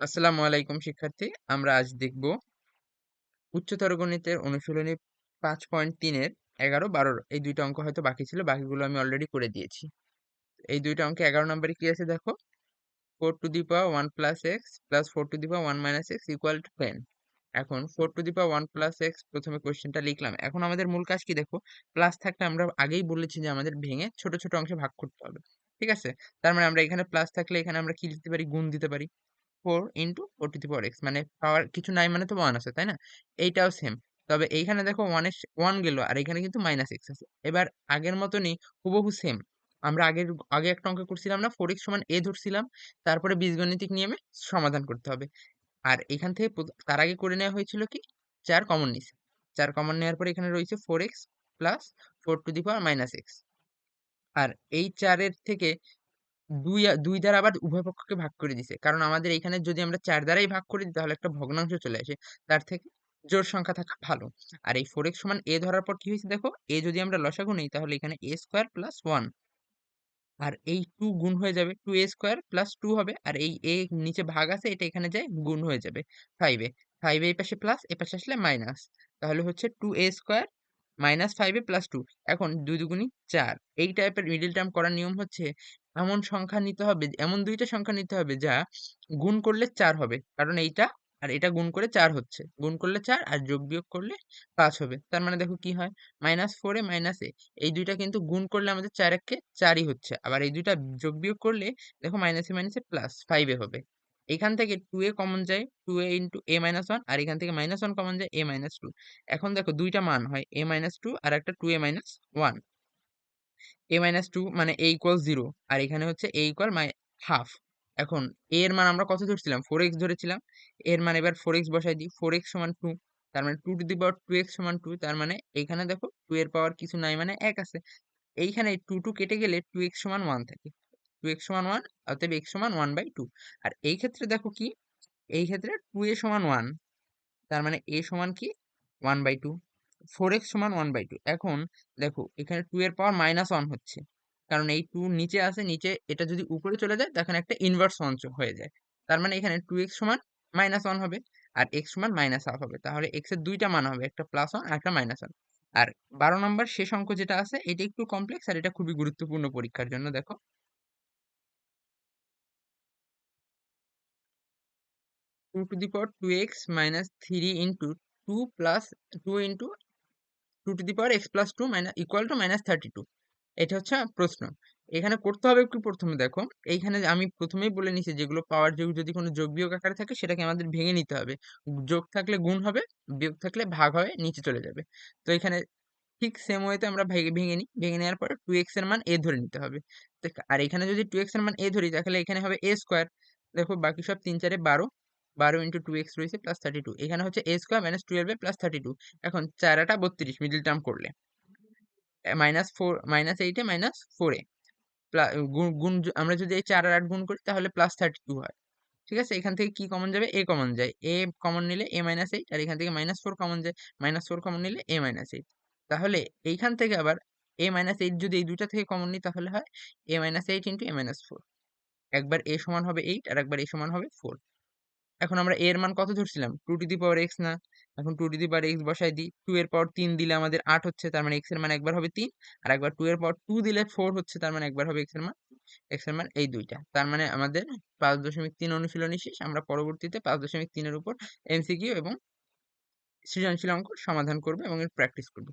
আসসালামু আলাইকুম, শিক্ষার্থী। আমরা আজ দেখব উচ্চতর গণিতের অনুশীলনী পাঁচ পয়েন্ট তিনের এগারো বারোর এই দুইটা অঙ্ক হয়তো বাকি ছিল, বাকিগুলো আমি অলরেডি করে দিয়েছি। এই দুইটা অঙ্কে এগারো নম্বরে কি আছে দেখো? Four to the power one plus x plus four to the power one minus x equal to ten. এখন four to the power one plus x প্রথমে কোয়েশ্চেনটা লিখলাম। এখন আমাদের মূল কাজ কি দেখো? প্লাস থাকলে আমরা আগেই বলেছি যে আমাদের ভেঙে ছোট ছোট অংশে ভাগ করতে হবে। ঠিক আছে? তার মানে আমরা এখানে প্লাস থাকলে এখানে আমরা কি লিখতে পারি? গুণ দিতে পারি। Four into four to the power x মানে পাওয়ার কিছু নাই মানে তো ওয়ান আছে, তাই না? এইটাও সেম তবে এইখানে দেখো ওয়ানের ওয়ান গেল, আর এখানে কিন্তু মাইনাস এক্স আছে। এবার আগের মতনই হুবহু সেম আমরা আগের, আগে একটা অঙ্ক করছিলাম না ফোর এক্স সমান এ ধরছিলাম, তারপরে বীজগণিতিক নিয়মে সমাধান করতে হবে। আর এখান থেকে তার আগে করে নেওয়া হয়েছিল কি? চার কমন নিছে। চার কমন নেওয়ার পরে এখানে রয়েছে four x plus four to the power minus x আর এই চারের থেকে দুই দুই দ্বারা আবার উভয় পক্ষকে ভাগ করে দিছে। কারণ আমাদের এখানে যদি আমরা চার দ্বারাই ভাগ করে দিই তাহলে একটা ভগ্নাংশ চলে আসে। তার থেকে জোড় সংখ্যা থাকা ভালো। আর এই ফোর এক্স সমান এ ধরার পর কি হয়েছে দেখো? এ যদি আমরা লসাগু নেই, তাহলে এখানে এ স্কোয়ার প্লাস ওয়ান আর এই টু গুণ হয়ে যাবে। Two a square plus two হবে। আর এই এ নিচে ভাগ আছে, এটা এখানে যায় গুণ হয়ে যাবে ফাইভে ফাইভে এই পাশে প্লাস এ পাশে আসলে মাইনাস তাহলে হচ্ছে টু এ স্কোয়ার মাইনাস ফাইভে প্লাস টু এখন দুই দুগুণি চার। এই টাইপের মিডিল টার্ম করার নিয়ম হচ্ছে এমন সংখ্যা নিতে হবে, এমন দুইটা সংখ্যা নিতে হবে যা গুণ করলে চার হবে। কারণ এইটা আর এটা গুণ করে চার হচ্ছে। গুণ করলে চার আর যোগ বিয়োগ করলে পাঁচ হবে। তার মানে দেখো কি হয়? মাইনাস ফোরে মাইনাস এ এই দুইটা কিন্তু গুণ করলে আমাদের চার একে চারই হচ্ছে। আবার এই দুইটা যোগ বিয়োগ করলে দেখো মাইনাসে মাইনাসে প্লাস ফাইভে হবে। এখান থেকে টু এ কমন যায় two a into a minus one আর এখান থেকে মাইনাস ওয়ান কমন যায় এ মাইনাস টু এখন দেখো দুইটা মান হয় এ মাইনাস টু আর একটা two a minus one a minus two মানে এ ইকুয়াল জিরো আর এখানে হচ্ছে এ ইকুয়াল মাই হাফ এখন এর মান আমরা কত ধরছিলাম? ফোর এক্স ধরেছিলাম। এর মান এবার ফোর এক্স বসাই দিই। ফোর এক্স সমান টু তার মানে two to the power two x সমান টু তার মানে এখানে দেখো টু এর পাওয়ার কিছু নাই মানে এক আছে। এইখানে টু টু কেটে গেলে টু এক্স সমান ওয়ান থাকে। টু এক্স সমান ওয়ান অতএব এক্স সমান ওয়ান বাই টু আর এই ক্ষেত্রে দেখো কি? এই ক্ষেত্রে টু এ সমান ওয়ান তার মানে এ সমান কি? One by two four x সমান ওয়ান বাই টু এখন দেখো, এখানে টু এর পাওয়ার মাইনাস ওয়ান হচ্ছে। কারণ এই টু নিচে আছে, নিচে এটা যদি উপরে চলে যায় তখন একটা ইনভার্স ওয়ান হয়ে যায়। তার মানে এখানে টু এক্স সমান মাইনাস ওয়ান হবে, আর এক্স সমান মাইনাস হাফ হবে। তাহলে এক্সের দুইটা মান হবে, একটা প্লাস ওয়ান আর একটা মাইনাস ওয়ান আর বারো নম্বর শেষ অঙ্ক যেটা আছে, এটা একটু কমপ্লেক্স আর এটা খুবই গুরুত্বপূর্ণ পরীক্ষার জন্য, দেখো। Two to the power two x minus three into two plus two into two to the power x plus two minus equal to minus thirty two এটা হচ্ছে প্রশ্ন। এখানে করতে হবে একটু প্রথমে, দেখো। এইখানে আমি প্রথমেই বলে নিছি, যেগুলো পাওয়ার যোগ, যদি কোনো যোগ বিয়োগ আকারে থাকে, সেটাকে আমাদের ভেঙে নিতে হবে। যোগ থাকলে গুণ হবে, বিয়োগ থাকলে ভাগ হবে, নিচে চলে যাবে। তো এখানে ঠিক সেম ওয়েতে আমরা ভেঙে ভেঙে নিই ভেঙে নেওয়ার পরে টু এক্সের মান এ ধরে নিতে হবে। আর এখানে যদি টু এক্সের মান এ ধরি, তাহলে এখানে হবে এ স্কোয়ার দেখো, বাকি সব তিন চারে বারো। বারো ইন্টু টু এক্স রয়েছে প্লাস থার্টি টু এখানে হচ্ছে a square minus twelve plus thirty two এখন চারাটা বত্রিশ মিডিল টার্ম করলে। মাইনাস ফোর মাইনাস এইটে মাইনাস ফোরে গুণ আমরা যদি এই চার আর আট গুণ করি তাহলে প্লাস থার্টি টু হয়। ঠিক আছে? এখান থেকে কি কমন যাবে? এ কমন যায়। এ কমন নিলে এ মাইনাস এইট আর এখান থেকে মাইনাস ফোর কমন যায়। মাইনাস ফোর কমন নিলে এ মাইনাস এইট তাহলে এইখান থেকে আবার এ মাইনাস এইট যদি এই দুইটা থেকে কমন নিই তাহলে হয় a minus eight into a minus four একবার এ সমান হবে এইট আর একবার এ সমান হবে ফোর এখন আমরা এর মান কত ধরছিলাম? Two to the power x না? এখন two to the power x বসাই দিই। টু এর পাওয়ার তিন দিলে আমাদের আট হচ্ছে, তার মানে এক্সের মান একবার হবে তিন। আর একবার টু এর পাওয়ার টু দিলে ফোর হচ্ছে, তার মানে একবার হবে এক্সের মান এক্সের মান এই দুইটা। তার মানে আমাদের পাঁচ দশমিক তিন অনুশীলনী শেষ। আমরা পরবর্তীতে পাঁচ দশমিক তিনের উপর এমসিকিউ এবং সৃজনশীল অঙ্ক সমাধান করব এবং এর প্র্যাকটিস করব।